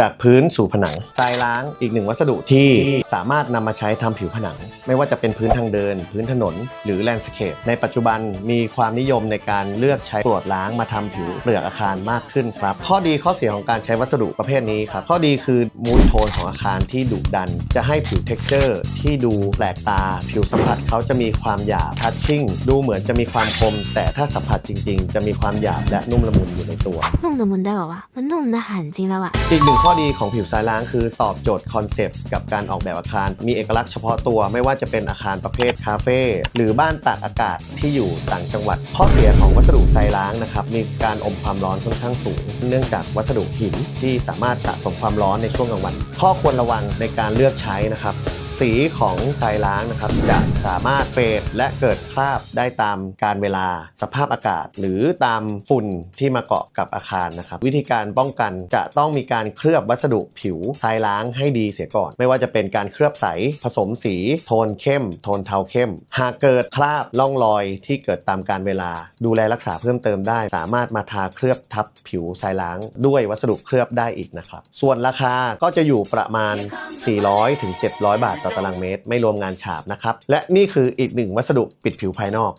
จากพื้นสู่ผนังทรายล้างอีกหนึ่งวัสดุที่สามารถนำมาใช้ทำผิวผนัง ไม่ว่าจะเป็นพื้นทางเดิน พื้นถนน หรือแลนด์สเคปในปัจจุบันมีความนิยมในการเลือกใช้กรวดล้างมาทำผิวเปลือกอาคารมากขึ้นครับ ข้อดีข้อเสียของการใช้วัสดุประเภทนี้ครับข้อดีคือมูดโทนของอาคารที่ดุดัน จะให้ผิวเท็กเจอร์ ที่ดูแปลกตา ผิวสัมผัสเขาจะมีความหยาบทัชชิ่งดูเหมือนจะมีความคม แต่ถ้าสัมผัสจริง ๆ จะมีความหยาบและนุ่มละมุนอยู่ในตัว弄得มันได้แบบว่ามันนุ่มนะหันจริงแล้วอะอีกหนึ่งข้อดีของผิวทรายล้างคือตอบโจทย์คอนเซปต์กับการออกแบบอาคาร มีเอกลักษณ์เฉพาะตัวไม่ว่าจะเป็นอาคารประเภทคาเฟ่หรือบ้านตากอากาศที่อยู่ต่างจังหวัด ข้อเสียของวัสดุทรายล้างนะครับมีการอมความร้อนค่อนข้างสูง เนื่องจากวัสดุหินที่สามารถสะสมความร้อนในช่วงกลางวัน ข้อควรระวังในการเลือกใช้นะครับ สีของทรายล้างนะครับ จะสามารถเฟดและเกิดคราบได้ตามการเวลาสภาพอากาศ หรือตามฝุ่นที่มาเกาะกับอาคารนะครับ วิธีการป้องกันจะต้องมีการเคลือบวัสดุผิวทรายล้างให้ดีเสียก่อน ไม่ว่าจะเป็นการเคลือบใสผสมสี โทนเข้ม โทนเทาเข้ม หากเกิดคราบล่องรอยที่เกิดตามการเวลา ดูแลรักษาเพิ่มเติมได้ สามารถมาทาเคลือบทับผิวทรายล้าง ด้วยวัสดุเคลือบได้อีกนะครับส่วนราคาก็จะอยู่ประมาณ 400ถึง700 บาทต่อตารางเมตร ไม่รวมงานฉาบนะครับ และนี่คืออีกหนึ่งวัสดุปิดผิวภายนอก